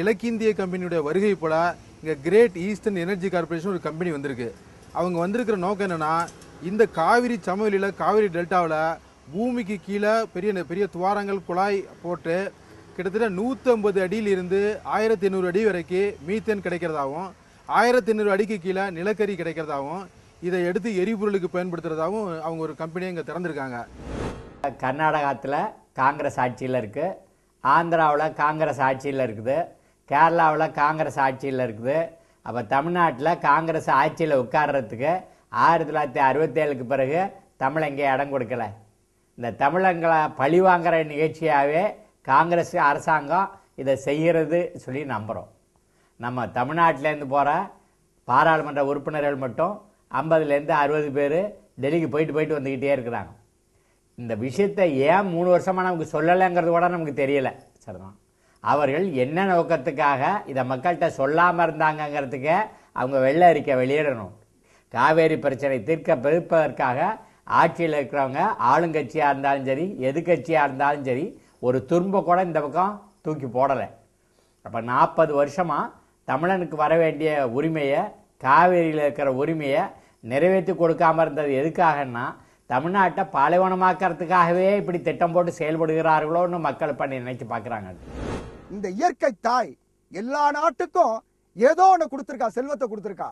கிழக்கிந்திய கம்பெனியுடைய வருகை போல இங்கே கிரேட் ஈஸ்டர்ன் எனர்ஜி கார்ப்பரேஷன் ஒரு கம்பெனி வந்திருக்கு. அவங்க வந்திருக்கிற நோக்கம் என்னென்னா இந்த காவிரி சமவெளியில் காவிரி டெல்டாவில் பூமிக்கு கீழே பெரிய பெரிய துவாரங்கள் குழாய் போட்டு கிட்டத்தட்ட நூற்றம்பது அடியிலிருந்து ஆயிரத்தி எண்ணூறு அடி வரைக்கும் மீத்தேன் கிடைக்கிறதாகவும் ஆயிரத்தி எண்ணூறு அடிக்கு கீழே நிலக்கரி கிடைக்கிறதாகவும் இதை எடுத்து எரிபொருளுக்கு பயன்படுத்துறதாகவும் அவங்க ஒரு கம்பெனியை இங்கே திறந்துருக்காங்க. கர்நாடகத்தில் காங்கிரஸ் ஆட்சியில் இருக்குது ஆந்திராவில் காங்கிரஸ் ஆட்சியில் இருக்குது. கேரளாவில் காங்கிரஸ் ஆட்சியில் இருக்குது. அப்போ தமிழ்நாட்டில் காங்கிரஸ் ஆட்சியில் உட்கார்றதுக்கு ஆயிரத்தி தொள்ளாயிரத்தி அறுபத்தேழுக்கு பிறகு தமிழ் இடம் கொடுக்கல. இந்த தமிழங்களை பழி வாங்குகிற நிகழ்ச்சியாகவே காங்கிரஸ் அரசாங்கம் இதை செய்கிறது சொல்லி நம்புகிறோம் நம்ம தமிழ்நாட்டிலேருந்து போகிற பாராளுமன்ற உறுப்பினர்கள் மட்டும் ஐம்பதுலேருந்து அறுபது பேர் டெல்லிக்கு போயிட்டு போயிட்டு வந்துக்கிட்டே இருக்கிறாங்க. இந்த விஷயத்தை ஏன் மூணு வருஷமாக நமக்கு சொல்லலைங்கிறது கூட நமக்கு தெரியல. சரிதான். அவர்கள் என்ன நோக்கத்துக்காக இதை மக்கள்கிட்ட சொல்லாமல் இருந்தாங்கங்கிறதுக்கு அவங்க வெள்ளை அறிக்கை வெளியிடணும். காவேரி பிரச்சனை தீர்க்க பெருப்பதற்காக ஆட்சியில் இருக்கிறவங்க ஆளுங்கட்சியாக இருந்தாலும் சரி எதிர்கட்சியாக இருந்தாலும் சரி ஒரு துரும்ப கூட இந்த பக்கம் தூக்கி போடலை. அப்போ நாற்பது வருஷமாக தமிழனுக்கு வர வேண்டிய உரிமையை காவேரியில் இருக்கிற உரிமையை நிறைவேற்றி கொடுக்காமல் இருந்தது எதுக்காகன்னா தமிழ்நாட்டை பாலைவனமாக்கிறதுக்காகவே இப்படி திட்டம் போட்டு செயல்படுகிறார்களோன்னு மக்கள் பண்ணி நினைச்சு பார்க்குறாங்க. இந்த இயற்கை தாய் எல்லா நாட்டுக்கும் ஏதோ ஒன்று கொடுத்துருக்கா செல்வத்தை கொடுத்துருக்கா.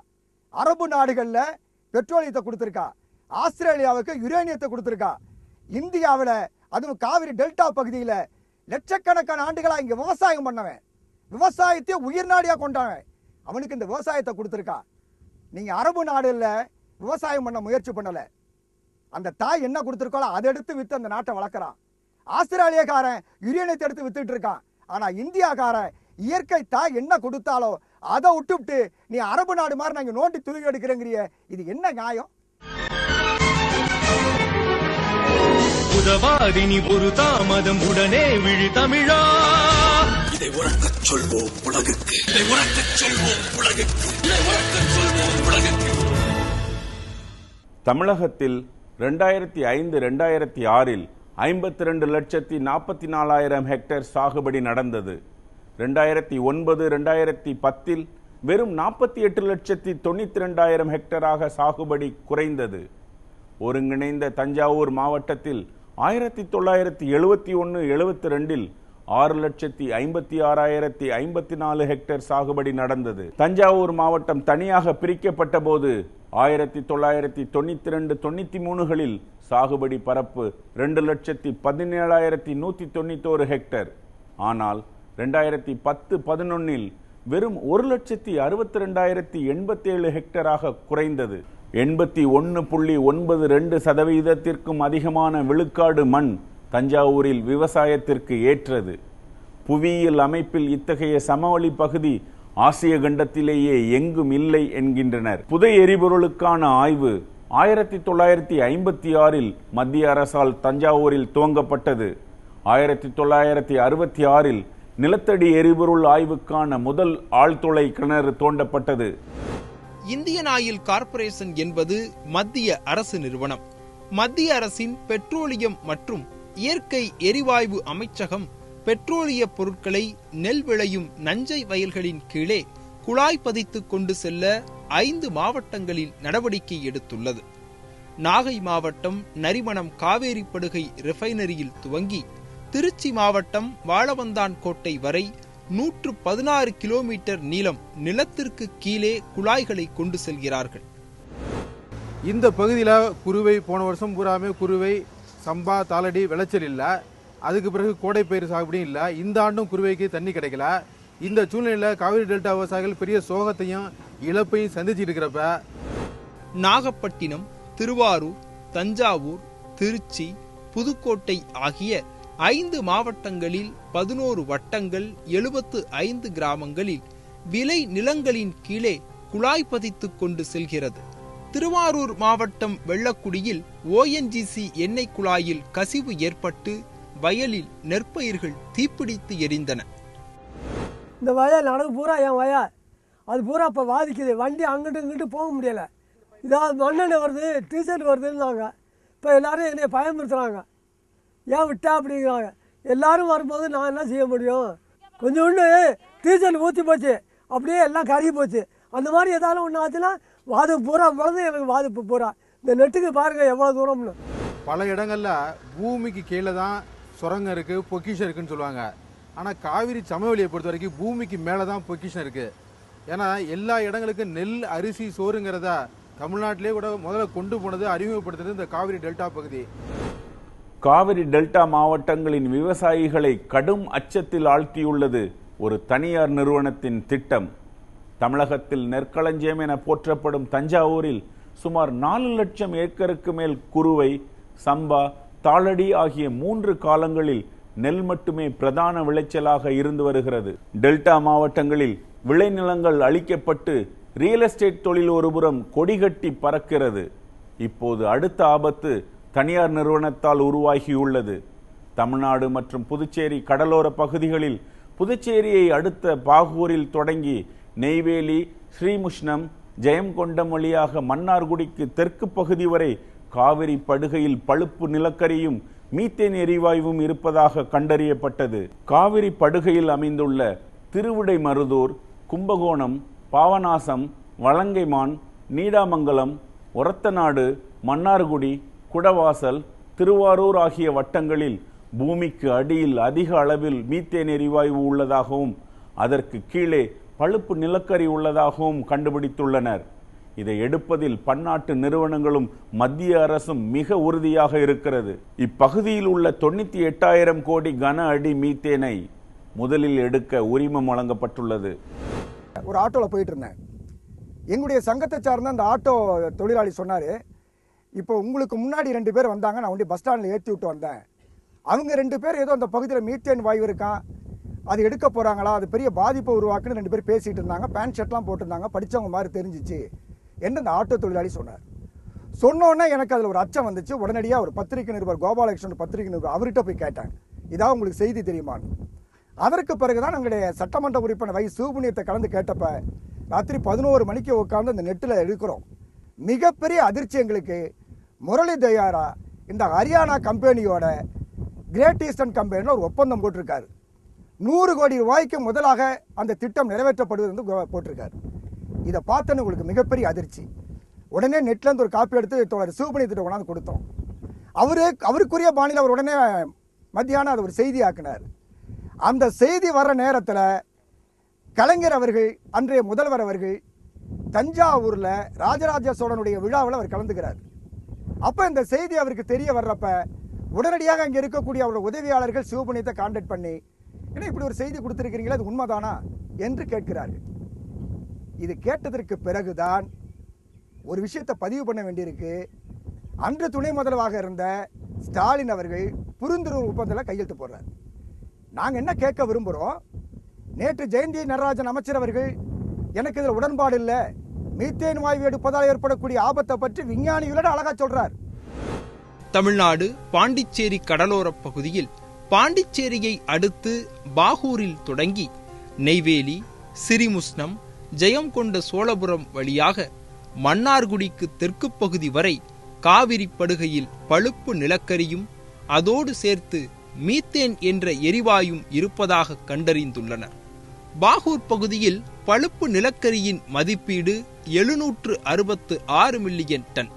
அரபு நாடுகளில் பெட்ரோலியத்தை கொடுத்துருக்கா. ஆஸ்திரேலியாவுக்கு யுரேனியத்தை கொடுத்துருக்கா. இந்தியாவில் அதுவும் காவிரி டெல்டா பகுதியில் லட்சக்கணக்கான ஆண்டுகளாக இங்கே விவசாயம் பண்ணவன். விவசாயத்தை உயிர்நாடியாக கொண்டவன். அவனுக்கு இந்த விவசாயத்தை கொடுத்துருக்கா. நீங்கள் அரபு நாடுகளில் விவசாயம் பண்ண முயற்சி பண்ணலை. அந்த தாய் என்ன கொடுத்துருக்காளோ அதை எடுத்து விற்று அந்த நாட்டை வளர்க்குறான். ஆஸ்திரேலியக்காரன் யுரேனியத்தை எடுத்து வித்துட்டு இருக்கான். ஆனா இந்தியாக்காரன் இயற்கை தாய் என்ன கொடுத்தாலோ அதை விட்டுவிட்டு நீ அரபு நாடு மாதிரி நாங்க நோண்டி துருவி எடுக்கிறேங்கிறிய இது என்ன நியாயம்? உதவாதினி ஒரு தாமதம் உடனே விழி தமிழா. இதை உறக்கச் சொல்வோம் உலகுக்கு. இதை உறக்கச் சொல்வோம் உலகுக்கு. இதை உறக்கச் சொல்வோம் உலகுக்கு. தமிழகத்தில் ரெண்டாயிரத்தி ஐந்து ரெண்டாயிரத்தி ஆறில் ஐம்பத்தி ரெண்டு லட்சத்தி நாற்பத்தி நாலாயிரம் ஹெக்டேர் சாகுபடி நடந்தது. ரெண்டாயிரத்தி ஒன்பது ரெண்டாயிரத்தி பத்தில் வெறும் நாற்பத்தி எட்டு லட்சத்தி தொண்ணூற்றி ரெண்டாயிரம் ஹெக்டராக சாகுபடி குறைந்தது. ஒருங்கிணைந்த தஞ்சாவூர் மாவட்டத்தில் ஆயிரத்தி தொள்ளாயிரத்தி எழுபத்தி ஒன்று எழுபத்தி ரெண்டில் ஆறு லட்சத்தி ஐம்பத்தி ஆறாயிரத்தி ஐம்பத்தி நாலு ஹெக்டேர் சாகுபடி நடந்தது. தஞ்சாவூர் மாவட்டம் தனியாக பிரிக்கப்பட்ட போது ஆயிரத்தி தொள்ளாயிரத்தி தொண்ணூத்தி ரெண்டு தொண்ணூத்தி மூணுகளில் சாகுபடி பரப்பு ரெண்டு லட்சத்தி பதினேழாயிரத்தி நூத்தி தொண்ணூத்தோரு ஹெக்டேர். ஆனால் ரெண்டாயிரத்தி பத்து பதினொன்னில் வெறும் ஒரு லட்சத்தி அறுபத்தி ரெண்டாயிரத்தி எண்பத்தேழு ஹெக்டராக குறைந்தது. எண்பத்தி ஒன்று புள்ளி ஒன்பது ரெண்டு சதவீதத்திற்கும் அதிகமான விழுக்காடு மண் தஞ்சாவூரில் விவசாயத்திற்கு ஏற்றது. புவியியல் அமைப்பில் இத்தகைய சமவெளி பகுதி ஆசிய கண்டத்திலேயே எங்கும் இல்லை என்கின்றனர். புதை எரிபொருளுக்கான ஆய்வு ஆயிரத்தி தொள்ளாயிரத்தி ஐம்பத்தி ஆறில் மத்திய அரசால் தஞ்சாவூரில் துவங்கப்பட்டது. ஆயிரத்தி தொள்ளாயிரத்தி அறுபத்தி ஆறில் நிலத்தடி எரிபொருள் ஆய்வுக்கான முதல் ஆழ்துளை கிணறு தோண்டப்பட்டது. இந்தியன் ஆயில் கார்ப்பரேஷன் என்பது மத்திய அரசு நிறுவனம். மத்திய அரசின் பெட்ரோலியம் மற்றும் இயற்கை எரிவாயு அமைச்சகம் பெட்ரோலிய பொருட்களை நெல் விளையும் நஞ்சை வயல்களின் கீழே குழாய் பதித்து கொண்டு செல்ல ஐந்து மாவட்டங்களில் நடவடிக்கை எடுத்துள்ளது. நாகை மாவட்டம் நரிமணம் காவேரி படுகை ரிஃபைனரியில் துவங்கி திருச்சி மாவட்டம் வாழவந்தான் கோட்டை வரை நூற்று பதினாறு கிலோமீட்டர் நீளம் நிலத்திற்கு கீழே குழாய்களை கொண்டு செல்கிறார்கள். இந்த பகுதியில் குருவை போன வருஷம் பூராமே குருவை சம்பா தாளடி விளைச்சல் இல்லை. அதுக்கு பிறகு கோடை பயிர் சாகுபடியும் இல்லை. இந்த ஆண்டும் குருவைக்கு தண்ணி கிடைக்கல. இந்த சூழ்நிலையில் காவிரி டெல்டா விவசாயிகள் பெரிய சோகத்தையும் இழப்பையும் சந்திச்சுட்டு இருக்கிறப்ப நாகப்பட்டினம் திருவாரூர் தஞ்சாவூர் திருச்சி புதுக்கோட்டை ஆகிய ஐந்து மாவட்டங்களில் பதினோரு வட்டங்கள் எழுபத்து ஐந்து கிராமங்களில் விலை நிலங்களின் கீழே குழாய் பதித்துக் கொண்டு செல்கிறது. திருவாரூர் மாவட்டம் வெள்ளக்குடியில் ஓஎன்ஜிசி எண்ணெய் குழாயில் கசிவு ஏற்பட்டு வயலில் நெற்பயிர்கள் தீப்பிடித்து எரிந்தன. இந்த வயல் நடவு பூரா என் வயல். அது பூரா இப்போ பாதிக்குது வண்டி அங்கிட்டு இங்கிட்டு போக முடியலை. இதாவது மண்ணெண்ணெய் வருது டீசல் வருதுன்னாங்க. இப்போ எல்லாரும் என்னை பயன்படுத்துகிறாங்க ஏன் விட்டா அப்படிங்கிறாங்க. எல்லாரும் வரும்போது நான் என்ன செய்ய முடியும்? கொஞ்சோண்டு டீசல் ஊற்றி போச்சு. அப்படியே எல்லாம் கருகி போச்சு. அந்த மாதிரி ஏதாவது ஒன்று ஆச்சுன்னா வாது பூரா பிறந்து எனக்கு பாதிப்பு பூரா. இந்த நெட்டுக்கு பாருங்கள் எவ்வளோ தூரம்னு. பல இடங்கள்ல பூமிக்கு கீழே தான் சுரங்கம் இருக்கு பொக்கிஷம் இருக்குன்னு சொல்லுவாங்க. ஆனா காவிரி சமவெளியை பொறுத்த வரைக்கும் பூமிக்கு மேலே தான் பொக்கிஷம் இருக்கு. ஏன்னா எல்லா இடங்களுக்கும் நெல் அரிசி சோறுங்கிறத தமிழ்நாட்டிலே கூட முதல்ல கொண்டு போனது அறிமுகப்படுத்துனது இந்த காவிரி டெல்டா பகுதி. காவிரி டெல்டா மாவட்டங்களின் விவசாயிகளை கடும் அச்சத்தில் ஆழ்த்தியுள்ளது ஒரு தனியார் நிறுவனத்தின் திட்டம். தமிழகத்தில் நெற்களஞ்சியம் என போற்றப்படும் தஞ்சாவூரில் சுமார் நாலு லட்சம் ஏக்கருக்கு மேல் குறுவை சம்பா தாளடி ஆகிய மூன்று காலங்களில் நெல் மட்டுமே பிரதான விளைச்சலாக இருந்து வருகிறது. டெல்டா மாவட்டங்களில் விளைநிலங்கள் அழிக்கப்பட்டு ரியல் எஸ்டேட் தொழில் ஒருபுறம் கொடிகட்டி பறக்கிறது. இப்போது அடுத்த ஆபத்து தனியார் நிறுவனத்தால் உருவாகியுள்ளது. தமிழ்நாடு மற்றும் புதுச்சேரி கடலோர பகுதிகளில் புதுச்சேரியை அடுத்த பாகூரில் தொடங்கி நெய்வேலி ஸ்ரீமுஷ்ணம் ஜெயங்கொண்டம் வழியாக மன்னார்குடிக்கு தெற்கு பகுதி வரை காவிரி படுகையில் பழுப்பு நிலக்கரியும் மீத்தேன் எரிவாயுவும் இருப்பதாக கண்டறியப்பட்டது. காவிரி படுகையில் அமைந்துள்ள திருவிடைமருதூர் கும்பகோணம் பாவநாசம் வலங்கைமான் நீடாமங்கலம் ஒரத்தநாடு மன்னார்குடி குடவாசல் திருவாரூர் ஆகிய வட்டங்களில் பூமிக்கு அடியில் அதிக அளவில் மீத்தேன் எரிவாயு உள்ளதாகவும் அதற்கு கீழே பழுப்பு நிலக்கரி உள்ளதாகவும் கண்டுபிடித்துள்ளனர். இதை எடுப்பதில் பன்னாட்டு நிறுவனங்களும் மத்திய அரசும் மிக உறுதியாக இருக்கிறது. இப்பகுதியில் உள்ள தொண்ணூத்தி எட்டாயிரம் கோடி கன அடி மீத்தேனை முதலில் எடுக்க உரிமம் வழங்கப்பட்டுள்ளது. ஒரு ஆட்டோவில் போயிட்டு இருந்தேன். எங்களுடைய சங்கத்தை சார்ந்த அந்த ஆட்டோ தொழிலாளி சொன்னார் இப்போ உங்களுக்கு முன்னாடி ரெண்டு பேர் வந்தாங்க நான் ஒண்டி பஸ் ஸ்டாண்டில் ஏற்றி விட்டு வந்தேன். அவங்க ரெண்டு பேர் ஏதோ அந்த பகுதியில் மீத்தேன் வாயு இருக்கான் அது எடுக்க போகிறாங்களா அது பெரிய பாதிப்பை உருவாக்குன்னு ரெண்டு பேர் பேசிகிட்டு இருந்தாங்க. பேண்ட் ஷர்ட்லாம் போட்டிருந்தாங்க. படித்தவங்க மாதிரி தெரிஞ்சிச்சு. என்று அந்த ஆட்டோ தொழிலாளி சொன்னார். சொன்னோன்னே எனக்கு அதில் ஒரு அச்சம் வந்துச்சு. உடனடியாக ஒரு பத்திரிகை நிருபர் கோபாலகிருஷ்ணன் பத்திரிகை நிருபர் அவர்கிட்ட போய் கேட்டேன் இதான் உங்களுக்கு செய்தி தெரியுமான்னு. அதற்கு பிறகுதான் எங்களுடைய சட்டமன்ற உறுப்பினர் வை சிவபுண்ணியத்தை கலந்து கேட்டப்ப ராத்திரி பதினோரு மணிக்கு உட்காந்து அந்த நெட்டில் எடுக்கிறோம். மிகப்பெரிய அதிர்ச்சி எங்களுக்கு. முரளி தயாரா இந்த ஹரியானா கம்பெனியோட கிரேட் ஈஸ்டர்ன் கம்பெனியில் ஒரு ஒப்பந்தம் போட்டிருக்காரு. நூறு கோடி ரூபாய்க்கு முதலாக அந்த திட்டம் நிறைவேற்றப்படுவது வந்து கோ- போட்டிருக்காரு. இதை பார்த்தோன்னு உங்களுக்கு மிகப்பெரிய அதிர்ச்சி. உடனே நெட்லேருந்து ஒரு காப்பி எடுத்து தோழர் திட்டம் கொண்டாந்து கொடுத்தோம். அவரு அவருக்குரிய பாணியில் அவர் உடனே மத்தியானம் அதை ஒரு செய்தி ஆக்கினார். அந்த செய்தி வர்ற நேரத்தில் கலைஞர் அவர்கள் அன்றைய முதல்வர் அவர்கள் தஞ்சாவூரில் ராஜராஜ சோழனுடைய விழாவில் அவர் கலந்துக்கிறார். அப்போ இந்த செய்தி அவருக்கு தெரிய வர்றப்ப உடனடியாக அங்கே இருக்கக்கூடிய அவரோட உதவியாளர்கள் சிவபுண்ணியத்தை கான்டாக்ட் பண்ணி ஏன்னா இப்படி ஒரு செய்தி கொடுத்துருக்கிறீங்களா அது உண்மைதானா என்று கேட்கிறார்கள். இது கேட்டதற்கு பிறகுதான் ஒரு விஷயத்தை பதிவு பண்ண வேண்டியிருக்கு. அன்று துணை முதல்வாக இருந்த ஸ்டாலின் அவர்கள் புரிந்துணர்வு ஒப்பந்தத்தில் கையெழுத்து போடுறார். நாங்கள் என்ன கேட்க விரும்புகிறோம் நேற்று ஜெயந்தி நடராஜன் அமைச்சர் அவர்கள் எனக்கு இதில் உடன்பாடு இல்லை. மீத்தேன் வாயு எடுப்பதால் ஏற்படக்கூடிய ஆபத்தை பற்றி விஞ்ஞானிகளோட அழகா சொல்றார். தமிழ்நாடு பாண்டிச்சேரி கடலோரப் பகுதியில் பாண்டிச்சேரியை அடுத்து பாகூரில் தொடங்கி நெய்வேலி சிறிமுஸ்னம் ஜெயங்கொண்ட சோழபுரம் வழியாக மன்னார்குடிக்கு தெற்கு பகுதி வரை காவிரி படுகையில் பழுப்பு நிலக்கரியும் அதோடு சேர்த்து மீத்தேன் என்ற எரிவாயும் இருப்பதாக கண்டறிந்துள்ளனர். பாகூர் பகுதியில் பழுப்பு நிலக்கரியின் மதிப்பீடு எழுநூற்று அறுபத்து ஆறு மில்லியன் டன்.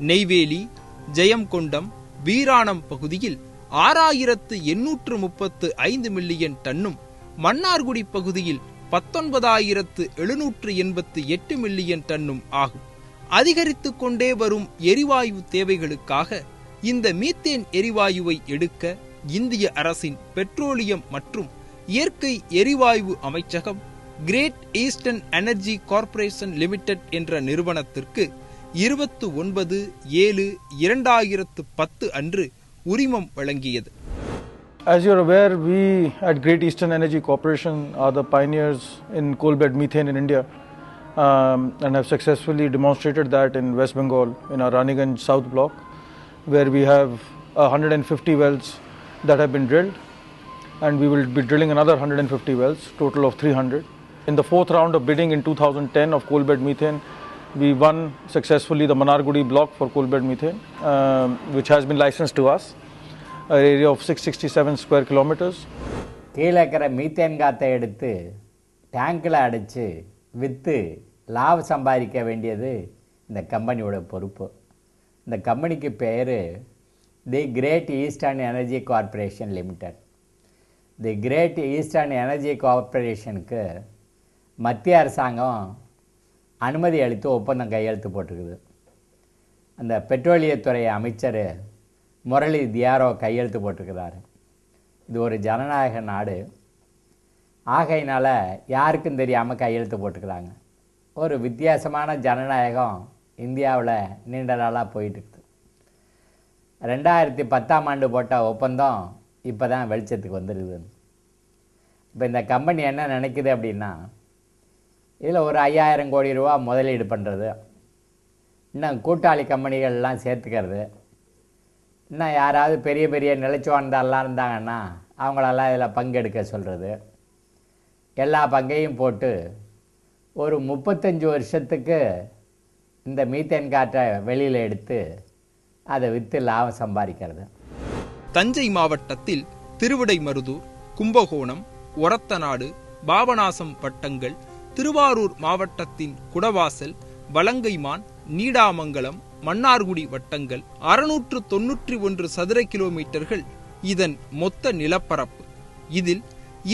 நெய்வேலி ஜெயங்கொண்டம் வீராணம் பகுதியில் ஆறாயிரத்து எண்ணூற்று முப்பத்து ஐந்து மில்லியன் டன்னும் மன்னார்குடி பகுதியில் பத்தொன்பதாயிரத்து எழுநூற்று எண்பத்து எட்டு மில்லியன் டன்னும் ஆகும். அதிகரித்து கொண்டே வரும் எரிவாயு தேவைகளுக்காக இந்த மீத்தேன் எரிவாயுவை எடுக்க இந்திய அரசின் பெட்ரோலியம் மற்றும் இயற்கை எரிவாயு அமைச்சகம் great eastern energy corporation limited என்ற நிறுவனத்திற்கு இருபத்து ஒன்பது ஏழு இரண்டாயிரத்து பத்து அன்று உரிமம் வழங்கியது As you're aware, we at Great Eastern Energy Corporation are the pioneers in coal bed methane in India um, and have successfully demonstrated that in West Bengal in our Raniganj South block, where we have uh, 150 wells that have been drilled, and we will be drilling another 150 wells, total of 300. In the fourth round of bidding in 2010 of coal bed methane, we won successfully the Manargudi block for coal bed methane, uh, which has been licensed to us, an area of 667 square kilometers. கீழே இருக்கிற methane காத்தை எடுத்து டேங்கில் அடைச்சி விற்று லாபம் சம்பாதிக்க வேண்டியது இந்த கம்பெனியோட பொறுப்பு இந்த கம்பெனிக்கு பேர் the great eastern energy corporation limited the great eastern energy கார்பரேஷனுக்கு மத்திய அரசாங்கம் அனுமதி அளித்து ஒப்பந்தம் கையெழுத்து போட்டிருக்குது. அந்த பெட்ரோலியத்துறை அமைச்சர் முரளி தியாரோ கையெழுத்து போட்டிருக்கிறாரு. இது ஒரு ஜனநாயக நாடு. ஆகையினால் யாருக்கும் தெரியாமல் கையெழுத்து போட்டுக்கிறாங்க ஒரு வித்தியாசமான ஜனநாயகம் இந்தியாவில் நீண்ட நாளாக போயிட்டு இருக்குது ரெண்டாயிரத்தி பத்தாம் ஆண்டு போட்ட ஒப்பந்தம் இப்போ தான் வெளிச்சத்துக்கு வந்துருக்குது இப்போ இந்த கம்பெனி என்ன நினைக்குது அப்படின்னா இதில் ஒரு ஐயாயிரம் கோடி ரூபா முதலீடு பண்ணுறது. இன்னும் கூட்டாளி கம்பெனிகள்லாம் சேர்த்துக்கிறது. இன்னும் யாராவது பெரிய பெரிய நிலச்சுவார்ந்தாலாம் இருந்தாங்கன்னா அவங்களெல்லாம் இதில் பங்கெடுக்க சொல்கிறது. எல்லா பங்கையும் போட்டு ஒரு முப்பத்தஞ்சு வருஷத்துக்கு இந்த மீத்தேன் காற்றை வெளியில் எடுத்து அதை விற்று லாபம் சம்பாதிக்கிறது. தஞ்சை மாவட்டத்தில் திருவிடைமருதூர் கும்பகோணம் ஒரத்தநாடு பாபநாசம் வட்டங்கள் திருவாரூர் மாவட்டத்தின் குடவாசல் வலங்கைமான் நீடாமங்கலம் மன்னார்குடி வட்டங்கள் அறுநூற்று தொன்னூற்றி ஒன்று சதுர கிலோமீட்டர்கள் இதன் மொத்த நிலப்பரப்பு. இதில்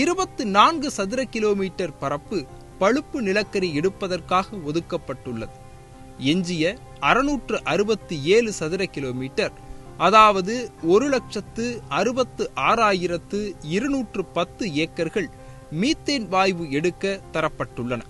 இருபத்து நான்கு சதுர கிலோமீட்டர் பரப்பு பழுப்பு நிலக்கரி எடுப்பதற்காக ஒதுக்கப்பட்டுள்ளது. எஞ்சிய அறுநூற்று அறுபத்தி ஏழு சதுர கிலோமீட்டர் அதாவது ஒரு லட்சத்து அறுபத்து ஆறாயிரத்து இருநூற்று பத்து ஏக்கர்கள் மீத்தேன் வாயு எடுக்க தரப்பட்டுள்ளன.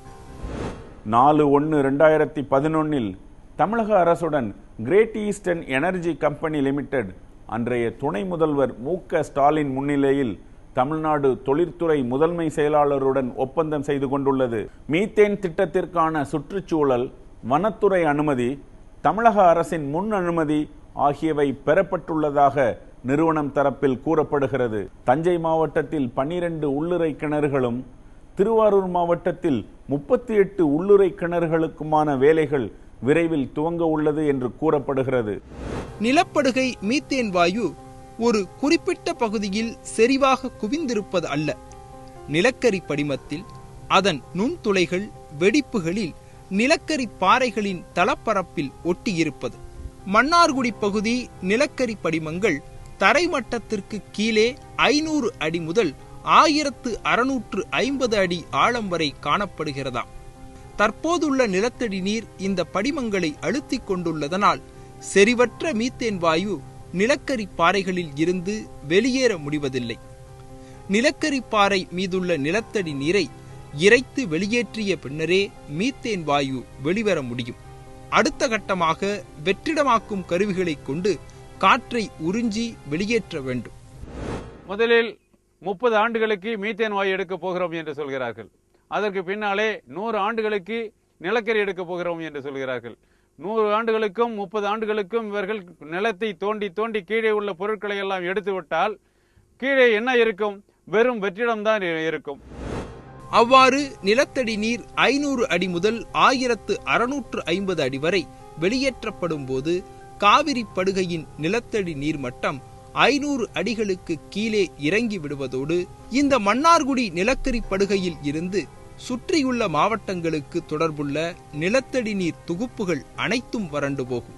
நாலு ஒன்று ரெண்டாயிரத்தி பதினொன்னில் தமிழக அரசுடன் great eastern energy company limited அன்றைய துணை முதல்வர் மு க ஸ்டாலின் முன்னிலையில் தமிழ்நாடு தொழிற்துறை முதன்மை செயலாளருடன் ஒப்பந்தம் செய்து கொண்டுள்ளது. மீத்தேன் திட்டத்திற்கான சுற்றுச்சூழல் வனத்துறை அனுமதி தமிழக அரசின் முன் அனுமதி ஆகியவை பெறப்பட்டுள்ளதாக நிறுவனம் தரப்பில் கூறப்படுகிறது. தஞ்சை மாவட்டத்தில் பன்னிரண்டு உள்ளுறை கிணறுகளும் திருவாரூர் மாவட்டத்தில் முப்பத்தி எட்டு உள்ளுறை கிணறுகளுக்குமான வேலைகள் விரைவில் துவங்க உள்ளது என்று கூறப்படுகிறது. நிலப்படுகை மீத்தேன் வாயு ஒரு குறிப்பிட்ட பகுதியில் செறிவாக குவிந்திருப்பது அல்ல. நிலக்கரி படிமத்தில் அதன் நுண்துளைகள் வெடிப்புகளில் நிலக்கரி பாறைகளின் தளப்பரப்பில் ஒட்டியிருப்பது. மன்னார்குடி பகுதி நிலக்கரி படிமங்கள் தரைமட்டத்திற்கு கீழே ஐநூறு அடி முதல் ஆயிரத்து அறுநூற்று ஐம்பது அடி ஆழம் வரை காணப்படுகிறதாம் தற்போதுள்ள நிலத்தடி நீர் இந்த படிமங்களை அழுத்திக் கொண்டுள்ளதனால் செறிவற்ற மீத்தேன் வாயு நிலக்கரி பாறைகளில் இருந்து வெளியேற முடிவதில்லை. நிலக்கரி பாறை மீதுள்ள நிலத்தடி நீரை இறைத்து வெளியேற்றிய பின்னரே மீத்தேன் வாயு வெளிவர முடியும். அடுத்த கட்டமாக வெற்றிடமாக்கும் கருவிகளை கொண்டு காற்றை உறிஞ்சி வெளியேற்ற வேண்டும். முதலில் முப்பது ஆண்டுகளுக்கு மீத்தேன் வாயு எடுக்கப் போகிறோம் என்று சொல்கிறார்கள். அதற்கு பின்னாலே நூறு ஆண்டுகளுக்கு நிலக்கரி எடுக்கப் போகிறோம் என்று சொல்கிறார்கள். நூறு ஆண்டுகளுக்கும் முப்பது ஆண்டுகளுக்கும் இவர்கள் நிலத்தை தோண்டி தோண்டி கீழே உள்ள பொருட்களை எல்லாம் எடுத்து விட்டால் கீழே என்ன இருக்கும்? வெறும் வெற்றிடம்தான் இருக்கும். அவ்வாறு நிலத்தடி நீர் ஐநூறு அடி முதல் ஆயிரத்து அறுநூற்று ஐம்பது அடி வரை வெளியேற்றப்படும் போது காவிரி படுகையின் நிலத்தடி நீர் மட்டம் ஐநூறு அடிகளுக்கு கீழே இறங்கி விடுவதோடு இந்த மன்னார்குடி நிலக்கரி படுகையில் இருந்து சுற்றியுள்ள மாவட்டங்களுக்கு தொடர்புள்ள நிலத்தடி நீர் தொகுப்புகள் அனைத்தும் வறண்டு போகும்.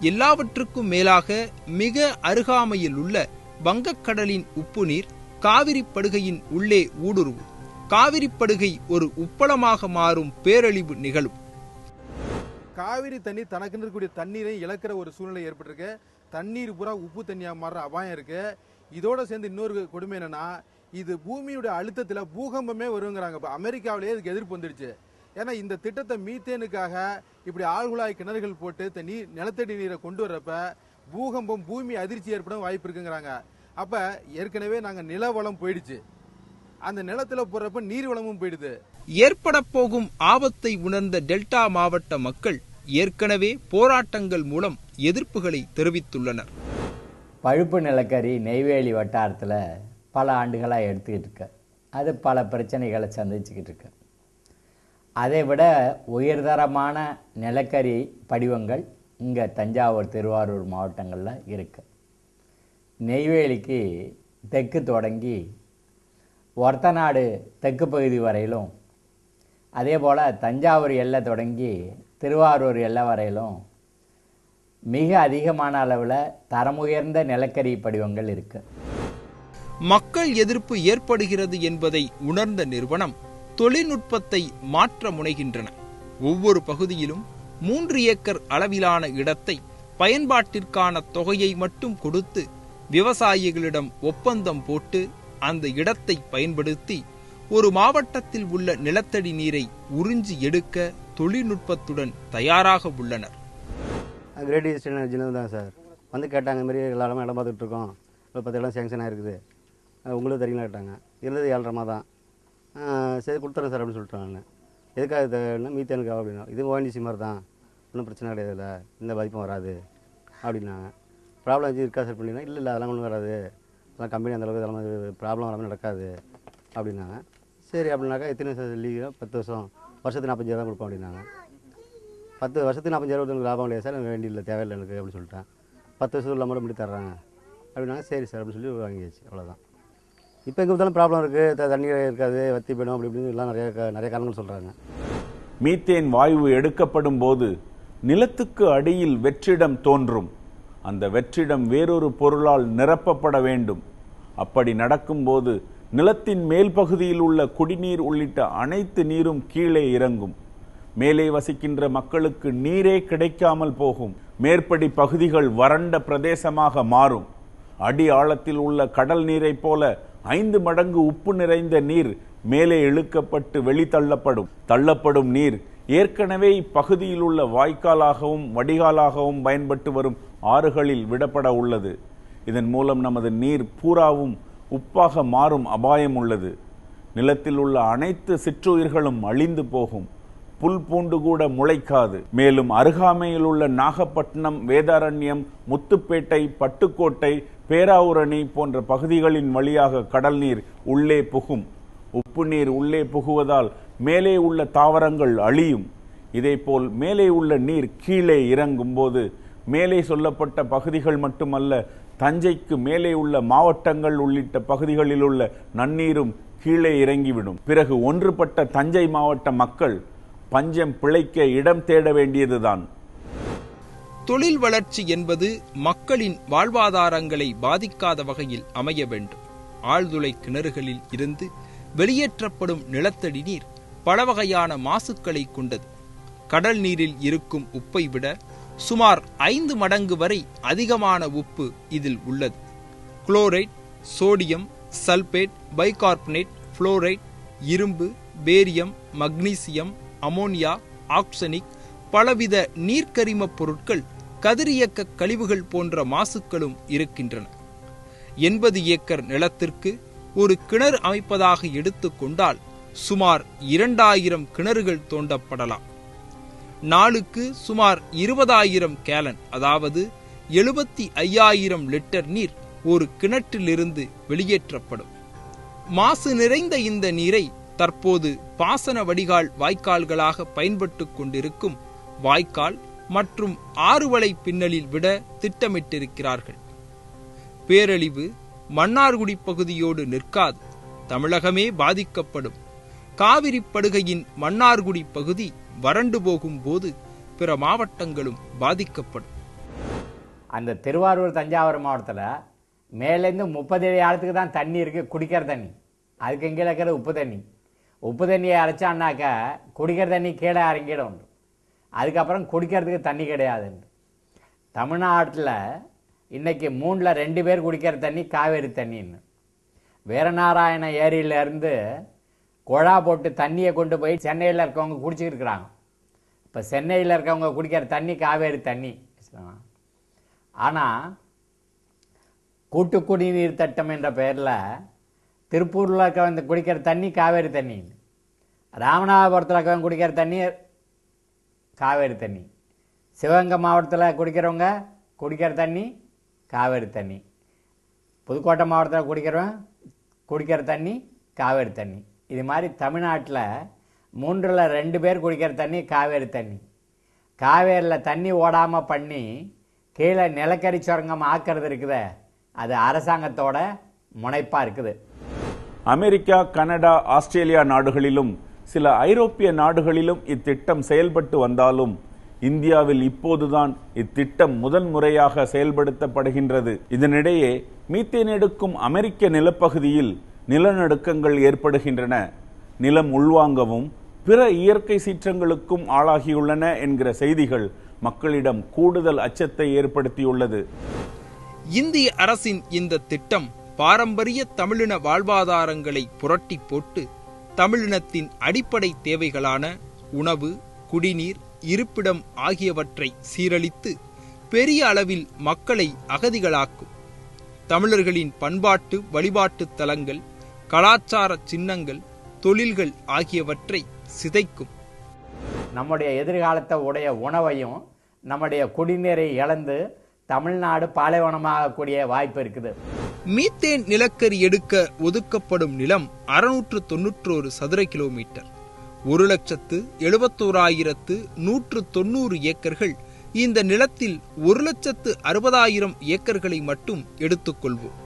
எல்லாவற்றுக்கும் மேலாக மிக அருகாமையில் உள்ள வங்கக்கடலின் உப்பு நீர் காவிரி படுகையின் உள்ளே ஊடுருவும். காவிரி படுகை ஒரு உப்பளமாக மாறும் பேரழிவு நிகழும். காவிரி தண்ணி தனக்குன்னு இருக்கக்கூடிய தண்ணீரை இழக்கிற ஒரு சூழ்நிலை ஏற்பட்டிருக்கு. தண்ணீர் பூரா உப்பு தண்ணியாக மாறுற அபாயம் இருக்கு. இதோட சேர்ந்து இன்னொரு கொடுமை என்னன்னா இது பூமியுடைய அழுத்தத்தில் பூகம்பமே வருங்கிறாங்க. இப்போ அமெரிக்காவிலேயே இதுக்கு எதிர்ப்பு வந்துடுச்சு. ஏன்னா இந்த திட்டத்தை மீத்தேனுக்காக இப்படி ஆழ்குழாய் கிணறுகள் போட்டு தண்ணி நிலத்தடி நீரை கொண்டு வர்றப்ப பூகம்பம் பூமி அதிர்ச்சி ஏற்பட வாய்ப்பு இருக்குங்கிறாங்க. அப்போ ஏற்கனவே நாங்கள் நிலவளம் போயிடுச்சு. அந்த நிலத்துல போடுறப்ப நீர் வளமும் போயிடுது. ஏற்பட போகும் ஆபத்தை உணர்ந்த டெல்டா மாவட்ட மக்கள் ஏற்கனவே போராட்டங்கள் மூலம் எதிர்ப்புகளை தெரிவித்துள்ளனர். பழுப்பு நிலக்கரி நெய்வேலி வட்டாரத்தில் பல ஆண்டுகளாக எடுத்துக்கிட்டு இருக்க. அது பல பிரச்சனைகளை சந்திச்சுக்கிட்டு இருக்கு. அதை விட உயர்தரமான நிலக்கரி படிவங்கள் இங்கே தஞ்சாவூர் திருவாரூர் மாவட்டங்களில் இருக்கு. நெய்வேலிக்கு தெற்கு தொடங்கி ஒரத்தநாடு தெற்கு பகுதி வரையிலும் அதே போல் தஞ்சாவூர் எல்லை தொடங்கி திருவாரூர் எல்லை வரையிலும் மிக அதிகமான அளவில் தரமுயர்ந்த நிலக்கரி படிவங்கள் இருக்கு. மக்கள் எதிர்ப்பு ஏற்படுகிறது என்பதை உணர்ந்த நிறுவனம் தொழில்நுட்பத்தை மாற்ற முனைகின்றன. ஒவ்வொரு பகுதியிலும் மூன்று ஏக்கர் அளவிலான இடத்தை பயன்பாட்டிற்கான தொகையை மட்டும் கொடுத்து விவசாயிகளிடம் ஒப்பந்தம் போட்டு அந்த இடத்தை பயன்படுத்தி ஒரு மாவட்டத்தில் உள்ள நிலத்தடி நீரை உறிஞ்சி எடுக்க தொழில்நுட்பத்துடன் தயாராக உள்ளனர். கிரேட் ஈஸ்ட் எனர்ஜின்னு தான் சார். வந்து கேட்டாங்க மாரி எல்லா இடமும் இடம் பார்த்துட்டு இருக்கோம். பத்து இடம் சேங்ஷன் ஆகிருக்குது உங்களும் உங்களுக்கு தெரியுங்களா கேட்டாங்க. இருந்தது ஏழரை தான். சரி கொடுத்துறேன் சார் அப்படின்னு சொல்லிட்டு நான். எதுக்காக இது மீத்தேனுக்கா அப்படின்னா இது ஓஎன்டிசி மாதிரி தான். ஒன்றும் பிரச்சனை கிடையாது இல்லை எந்த பாதிப்பும் வராது. அப்படின்னாங்க. ப்ராப்ளம் எதுவும் இருக்கா சார் பண்ணினா இல்லை இல்லை அதெல்லாம் ஒன்றும் வராது. அதெல்லாம் கம்பெனி அந்தளவுக்கு அதெல்லாம் ப்ராப்ளம் வராமல் நடக்காது. அப்படின்னாங்க. சரி அப்படின்னாக்கா எத்தனை வருஷம் லீவு பத்து வருஷம். வருஷத்துக்கு தான் கொடுப்போம் அப்படின்னாங்க. பத்து வருஷத்துக்கு நாற்பஞ்சாயிரம் உங்களுக்கு லாபம் இல்லையா சார்? எனக்கு வேண்டிய இல்லை தேவையில்லை எனக்கு அப்படின்னு சொல்லிட்டேன். பத்து வருஷத்துக்கு மட்டும் இப்படி தர்றாங்க. அப்படின்னாங்க சரி சார் அப்படின்னு சொல்லி வாங்கியாச்சு அவ்வளோதான் இப்போ எங்கே பார்த்தாலும் ப்ராப்ளம் இருக்குது தண்ணி இருக்காது வத்தி போயிடும் அப்படி இப்படின்னு எல்லாம் நிறைய க- நிறைய காரணங்கள் சொல்கிறாங்க மீத்தேன் வாயு எடுக்கப்படும் போது நிலத்துக்கு அடியில் வெற்றிடம் தோன்றும். அந்த வெற்றிடம் வேறொரு பொருளால் நிரப்பப்பட வேண்டும். அப்படி நடக்கும்போது நிலத்தின் மேல் பகுதியில் உள்ள குடிநீர் உள்ளிட்ட அனைத்து நீரும் கீழே இறங்கும். மேலே வசிக்கின்ற மக்களுக்கு நீரே கிடைக்காமல் போகும். மேற்படி பகுதிகள் வறண்ட பிரதேசமாக மாறும். அடி ஆழத்தில் உள்ள கடல் நீரைப் போல ஐந்து மடங்கு உப்பு நிறைந்த நீர் மேலே இழுக்கப்பட்டு வெளித்தள்ளப்படும் தள்ளப்படும் நீர் ஏற்கனவே இப்பகுதியில் உள்ள வாய்க்காலாகவும் வடிகாலாகவும் பயன்பட்டு வரும் ஆறுகளில் விடப்பட உள்ளது. இதன் மூலம் நமது நீர் பூராவும் உப்பாக மாறும் அபாயம் உள்ளது. நிலத்தில் உள்ள அனைத்து சிற்றுயிர்களும் அழிந்து போகும். புல் பூண்டு கூட முளைக்காது. மேலும் அருகாமையில் உள்ள நாகப்பட்டினம் வேதாரண்யம் முத்துப்பேட்டை பட்டுக்கோட்டை பேராவூரணி போன்ற பகுதிகளின் வழியாக கடல் நீர் உள்ளே புகும். உப்பு நீர் உள்ளே புகுவதால் மேலே உள்ள தாவரங்கள் அழியும். இதேபோல் மேலே உள்ள நீர் கீழே இறங்கும் போது மேலே சொல்லப்பட்ட பகுதிகள் மட்டுமல்ல தஞ்சைக்கு மேலே உள்ள மாவட்டங்கள் உள்ளிட்ட பகுதிகளில் உள்ள நன்னீரும் கீழே இறங்கிவிடும். பிறகு ஒன்றுபட்ட தஞ்சை மாவட்ட மக்கள் பஞ்சம் பிழைக்க இடம் தேட வேண்டியதுதான். தொழில் வளர்ச்சி என்பது மக்களின் வாழ்வாதாரங்களை பாதிக்காத வகையில் அமைய வேண்டும். ஆழ்துளை கிணறுகளில் இருந்து வெளியேற்றப்படும் நிலத்தடி நீர் பல வகையான மாசுக்களை கொண்டது. கடல் நீரில் இருக்கும் உப்பை விட சுமார் ஐந்து மடங்கு வரை அதிகமான உப்பு இதில் உள்ளது. Chloride sodium sulphate bicarbonate fluoride இரும்பு பேரியம் மக்னீசியம் அமோனியா ஆக்சனிக் பலவித நீர்க்கரிமப் பொருட்கள் கதிரியக்க கழிவுகள் போன்ற மாசுக்களும் இருக்கின்றன. எண்பது ஏக்கர் நிலத்திற்கு ஒரு கிணறு அமைப்பதாக எடுத்துக்கொண்டால் சுமார் இரண்டாயிரம் கிணறுகள் தோண்டப்படலாம். நாளுக்கு சுமார் இருபதாயிரம் கேலன் அதாவது எழுபத்தி ஐயாயிரம் லிட்டர் நீர் ஒரு கிணற்றிலிருந்து வெளியேற்றப்படும். மாசு நிறைந்த இந்த நீரை தற்போது பாசன வடிகால் வாய்க்கால்களாக பயன்பட்டு கொண்டிருக்கும் வாய்க்கால் மற்றும் ஆறுவளை பின்னலில் விட திட்டமிட்டிருக்கிறார்கள். பேரழிவு மன்னார்குடி பகுதியோடு நிற்காது தமிழகமே பாதிக்கப்படும். காவிரி படுகையின் மன்னார்குடி பகுதி வறண்டு போகும் போது பிற மாவட்டங்களும் பாதிக்கப்படும். அந்த திருவாரூர் தஞ்சாவூர் மாவட்டத்தில் மேலேருந்து முப்பது ஏழு ஆழத்துக்கு தான் தண்ணி இருக்குது குடிக்கிற தண்ணி. அதுக்கு கீழே இருக்கிற உப்பு தண்ணி. உப்பு தண்ணியை அரைச்சான்னாக்கா குடிக்கிற தண்ணி கீழே இறங்கிடும் அதுக்கப்புறம் குடிக்கிறதுக்கு தண்ணி கிடையாதுன்னு தமிழ்நாட்டில் இன்றைக்கி மூணில் ரெண்டு பேர் குடிக்கிற தண்ணி காவேரி தண்ணின்னு. வீரநாராயண ஏரியிலேருந்து குழா போட்டு தண்ணியை கொண்டு போய் சென்னையில் இருக்கவங்க குடிச்சிருக்கிறாங்க இப்போ சென்னையில் இருக்கவங்க குடிக்கிற தண்ணி காவேரி தண்ணி. ஆனால் கூட்டு குடிநீர் திட்டம் என்ற பெயரில் திருப்பூரில் இருக்கவங்க குடிக்கிற தண்ணி காவேரி தண்ணி ராமநாதபுரத்தில் இருக்கவங்க குடிக்கிற தண்ணி காவேரி தண்ணி. சிவகங்கை மாவட்டத்தில் குடிக்கிறவங்க குடிக்கிற தண்ணி காவேரி தண்ணி. புதுக்கோட்டை மாவட்டத்தில் குடிக்கிறவன் குடிக்கிற தண்ணி காவேரி தண்ணி. இது மாதிரி தமிழ்நாட்டில் மூன்றில் ரெண்டு பேர் குடிக்கிற தண்ணி காவேரி தண்ணி. காவேரியில் தண்ணி ஓடாமல் பண்ணி கீழே நிலக்கரி சுரங்கம் ஆக்கிறது இருக்குதே அது அரசாங்கத்தோட முனைப்பாக இருக்குது. அமெரிக்கா கனடா ஆஸ்திரேலியா நாடுகளிலும் சில ஐரோப்பிய நாடுகளிலும் இத்திட்டம் செயல்பட்டு வந்தாலும் இந்தியாவில் இப்போதுதான் இத்திட்டம் முதன் முறையாக செயல்படுத்தப்படுகின்றது. இதனிடையே மீத்தேன் எடுக்கும் அமெரிக்க நிலப்பகுதியில் நிலநடுக்கங்கள் ஏற்படுகின்றன. நிலம் உள்வாங்கவும் பிற இயற்கை சீற்றங்களுக்கும் ஆளாகியுள்ளன என்கிற செய்திகள் மக்களிடம் கூடுதல் அச்சத்தை ஏற்படுத்தியுள்ளது. இந்திய அரசின் இந்த திட்டம் பாரம்பரிய தமிழின வாழ்வாதாரங்களை புரட்டி போட்டு தமிழினத்தின் அடிப்படை தேவைகளான உணவு குடிநீர் இருப்பிடம் ஆகியவற்றை சீரழித்து பெரிய அளவில் மக்களை அகதிகளாக்கும். தமிழர்களின் பண்பாட்டு வழிபாட்டு தலங்கள் கலாச்சார சின்னங்கள் தொழில்கள் ஆகியவற்றை சிதைக்கும். நம்முடைய எதிர்காலத்தை உடைய உணவையும் நம்முடைய குடிநீரை இழந்து தமிழ்நாடு பாலைவனமாகக்கூடிய வாய்ப்பு இருக்குது. மீத்தேன் நிலக்கரி எடுக்க ஒதுக்கப்படும் நிலம் அறுநூற்று தொன்னூற்றோரு சதுர கிலோமீட்டர். ஒரு லட்சத்து எழுபத்தோராயிரத்து நூற்று தொண்ணூறு ஏக்கர்கள். இந்த நிலத்தில் ஒரு லட்சத்து அறுபதாயிரம் ஏக்கர்களை மட்டும் எடுத்துக்கொள்வோம்.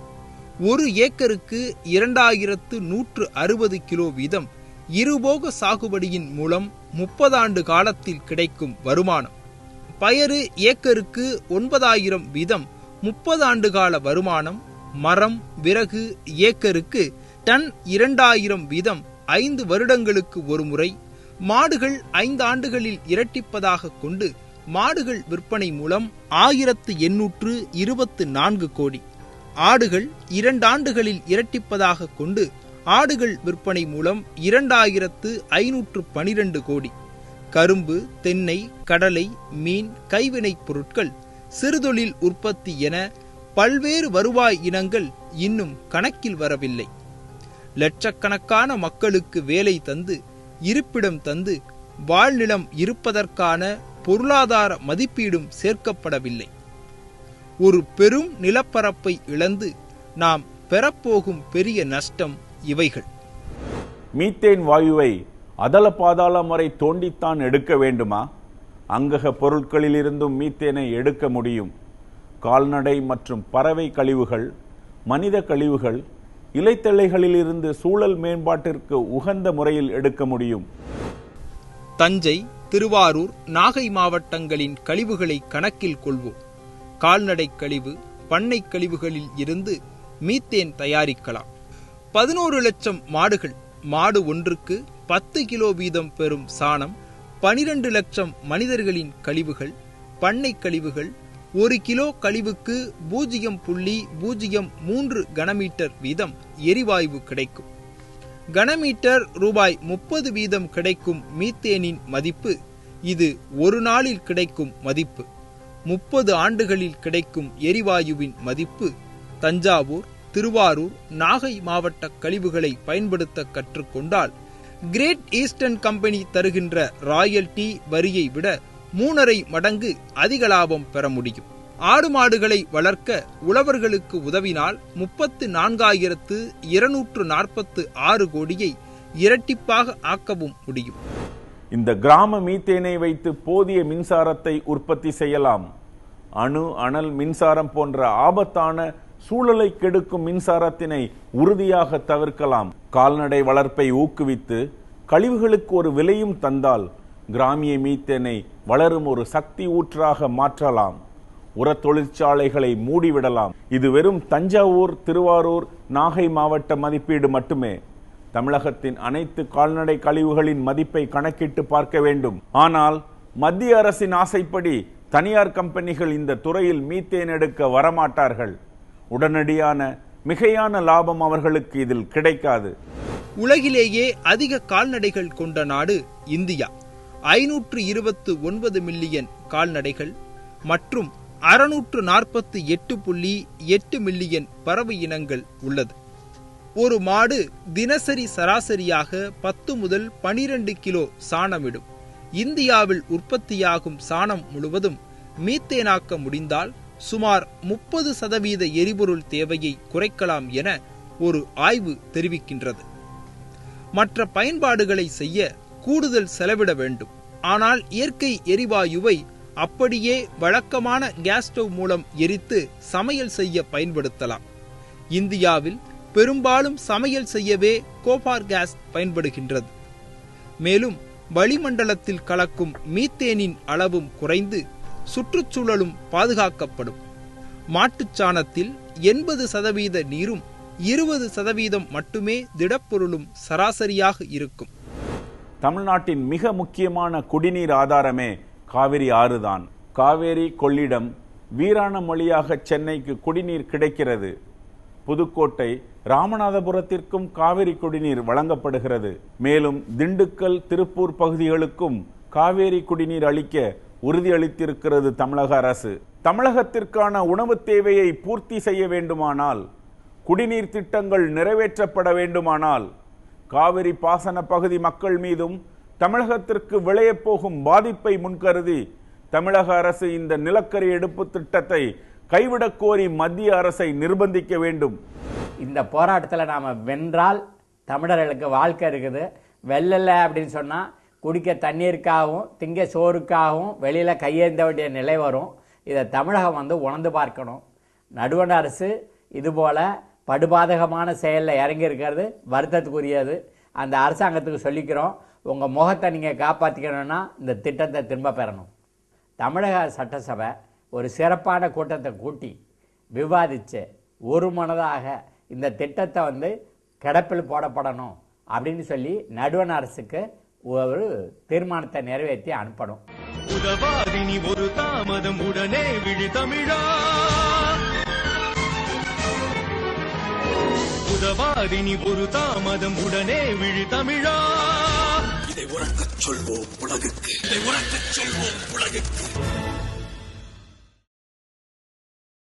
ஒரு ஏக்கருக்கு இரண்டாயிரத்து நூற்று அறுபது கிலோ வீதம் இருபோக சாகுபடியின் மூலம் முப்பதாண்டு காலத்தில் கிடைக்கும் வருமானம். பயறு ஏக்கருக்கு ஒன்பதாயிரம் வீதம் முப்பதாண்டு கால வருமானம் மரம் விறகு ஏக்கருக்கு டன் இரண்டாயிரம் வீதம் ஐந்து வருடங்களுக்கு ஒரு முறை மாடுகள் ஐந்து ஆண்டுகளில் இரட்டிப்பதாக கொண்டு மாடுகள் விற்பனை மூலம் ஆயிரத்து எண்ணூற்று இருபத்து நான்கு கோடி. ஆடுகள் இரண்டாண்டுகளில் இரட்டிப்பதாக கொண்டு ஆடுகள் விற்பனை மூலம் இரண்டாயிரத்து ஐநூற்று பனிரெண்டு கோடி. கரும்பு தென்னை கடலை மீன் கைவினைப் பொருட்கள் சிறுதொழில் உற்பத்தி என பல்வேறு வருவாய் இனங்கள் இன்னும் கணக்கில் வரவில்லை. லட்சக்கணக்கான மக்களுக்கு வேலை தந்து இருப்பிடம் தந்து வாழ்நிலம் இருப்பதற்கான பொருளாதார மதிப்பீடும் சேர்க்கப்படவில்லை. ஒரு பெரும் நிலப்பரப்பை இழந்து நாம் பெறப்போகும் பெரிய நஷ்டம் இவைகள். மீத்தேன் வாயுவை அதல பாதாளம் வரை தோண்டித்தான் எடுக்க வேண்டுமா? அங்கக பொருட்களிலிருந்தும் மீத்தேனை எடுக்க முடியும். கால்நடை மற்றும் பறவை கழிவுகள் மனித கழிவுகள் இலைத்தழைகளிலிருந்து சூழல் மேம்பாட்டிற்கு உகந்த முறையில் எடுக்க முடியும். தஞ்சை திருவாரூர் நாகை மாவட்டங்களின் கழிவுகளை கணக்கில் கொள்வோம். கால்நடை கழிவு பண்ணை கழிவுகளில் இருந்து மீத்தேன் தயாரிக்கலாம். பதினோரு லட்சம் மாடுகள் மாடு ஒன்றுக்கு பத்து கிலோ வீதம் பெறும் சாணம் பனிரெண்டு லட்சம் மனிதர்களின் கழிவுகள் பண்ணை கழிவுகள் ஒரு கிலோ கழிவுக்கு பூஜ்ஜியம் புள்ளி பூஜ்ஜியம் மூன்று கனமீட்டர் வீதம் எரிவாயு கிடைக்கும். கனமீட்டர் ரூபாய் முப்பது வீதம் கிடைக்கும் மீத்தேனின் மதிப்பு இது ஒரு நாளில் கிடைக்கும் மதிப்பு. முப்பது ஆண்டுகளில் கிடைக்கும் எரிவாயுவின் மதிப்பு தஞ்சாவூர் திருவாரூர் நாகை மாவட்ட கழிவுகளை பயன்படுத்த கற்றுக்கொண்டால் கிரேட் ஈஸ்டர்ன் கம்பெனி தருகின்ற ராயல்டி வரியை விட மூணரை மடங்கு அதிக லாபம் பெற முடியும். ஆடு மாடுகளை வளர்க்க உழவர்களுக்கு உதவினால் முப்பத்து நான்காயிரத்து இருநூற்று நாற்பத்து ஆறு கோடியை இரட்டிப்பாக ஆக்கவும் முடியும். இந்த கிராம மீத்தேனை வைத்து போதிய மின்சாரத்தை உற்பத்தி செய்யலாம். அணு அனல் மின்சாரம் போன்ற ஆபத்தான சூழலை கெடுக்கும் மின்சாரத்தினை உறுதியாக தவிர்க்கலாம். கால்நடை வளர்ப்பை ஊக்குவித்து கழிவுகளுக்கு ஒரு விலையும் தந்தால் கிராமிய மீத்தேனை வளரும் ஒரு சக்தி ஊற்றாக மாற்றலாம். உர தொழிற்சாலைகளை மூடிவிடலாம். இது வெறும் தஞ்சாவூர் திருவாரூர் நாகை மாவட்ட மதிப்பீடு மட்டுமே. தமிழகத்தின் அனைத்து கால்நடை கழிவுகளின் மதிப்பை கணக்கிட்டு பார்க்க வேண்டும். ஆனால் மத்திய அரசின் ஆசைப்படி தனியார் கம்பெனிகள் இந்த துறையில் மீத்தேன் எடுக்க வரமாட்டார்கள். உடனடியான மிகையான லாபம் அவர்களுக்கு இதில் கிடைக்காது. உலகிலேயே அதிக கால்நடைகள் கொண்ட நாடு இந்தியா. ஐநூற்று இருபத்து ஒன்பது மில்லியன் கால்நடைகள் மற்றும் அறுநூற்று நாற்பத்தி எட்டு புள்ளி எட்டு மில்லியன் பறவை இனங்கள் உள்ளது. ஒரு மாடு தினசரி சராசரியாக பத்து முதல் பனிரெண்டு கிலோ சாணமிடும். இந்தியாவில் உற்பத்தியாகும் சாணம் முழுவதும் மீத்தேனாக்க முடிந்தால் சுமார் முப்பது சதவீத எரிபொருள் தேவையை குறைக்கலாம் என ஒரு ஆய்வு தெரிவிக்கின்றது. மற்ற பயன்பாடுகளை செய்ய கூடுதல் செலவிட வேண்டும். ஆனால் இயற்கை எரிவாயுவை அப்படியே வழக்கமான கேஸ் ஸ்டவ் மூலம் எரித்து சமையல் செய்ய பயன்படுத்தலாம். இந்தியாவில் பெரும்பாலும் சமையல் செய்யவே கோபார் கேஸ் பயன்படுகின்றது. மேலும் வளிமண்டலத்தில் கலக்கும் மீத்தேனின் அளவும் குறைந்து சுற்றுச்சூழலும் பாதுகாக்கப்படும். மாட்டுச் சாணத்தில் எண்பது சதவீத நீரும் இருபது சதவீதம் மட்டுமே திடப்பொருளும் சராசரியாக இருக்கும். தமிழ்நாட்டின் மிக முக்கியமான குடிநீர் ஆதாரமே காவிரி ஆறுதான் காவேரி கொள்ளிடம் வீராணம் வழியாக சென்னைக்கு குடிநீர் கிடைக்கிறது. புதுக்கோட்டை ராமநாதபுரத்திற்கும் காவிரி குடிநீர் வழங்கப்படுகிறது. மேலும் திண்டுக்கல் திருப்பூர் பகுதிகளுக்கும் காவேரி குடிநீர் அளிக்க உறுதியளித்திருக்கிறது தமிழக அரசு. தமிழகத்திற்கான உணவு தேவையை பூர்த்தி செய்ய வேண்டுமானால் குடிநீர் திட்டங்கள் நிறைவேற்றப்பட வேண்டுமானால் காவிரி பாசன பகுதி மக்கள் மீதும் தமிழகத்திற்கு விளையப்போகும் பாதிப்பை முன்கருதி தமிழக அரசு இந்த நிலக்கரி எடுப்பு திட்டத்தை கைவிடக் கோரி மத்திய அரசை நிர்பந்திக்க வேண்டும். இந்த போராட்டத்தில் நாம் வென்றால் தமிழர்களுக்கு வாழ்க்கை இருக்குது. வெள்ளல அப்படின்னு சொன்னால் குடிக்க தண்ணீருக்காகவும் திங்க சோறுக்காகவும் வெளியில் கையேந்த வேண்டிய நிலை வரும். இதை தமிழகம் வந்து உணர்ந்து பார்க்கணும். நடுவண அரசு இதுபோல் படுபாதகமான செயலில் இறங்கி இருக்கிறது. வருத்தத்துக்குரியது. அந்த அரசாங்கத்துக்கு சொல்லிக்கிறோம் உங்கள் முகத்தை நீங்கள் காப்பாற்றிக்கணும்னா இந்த திட்டத்தை திரும்ப பெறணும். தமிழக சட்டசபை ஒரு சிறப்பான கூட்டத்தை கூட்டி விவாதித்து ஒரு மனதாக இந்த திட்டத்தை வந்து கிடப்பில் போடப்படணும் அப்படின்னு சொல்லி நடுவண் அரசுக்கு ஒரு தீர்மானத்தை நிறைவேற்றி அனுப்பணும். உதவாதினி ஒரு தாமதம் உடனே விழி தமிழா. உதவாதினி ஒரு தாமதம் உடனே விழி தமிழா. இதை உறக்கச் சொல்வோம் உலகுக்கு. இதை உறக்கச் சொல்வோம் உலகுக்கு.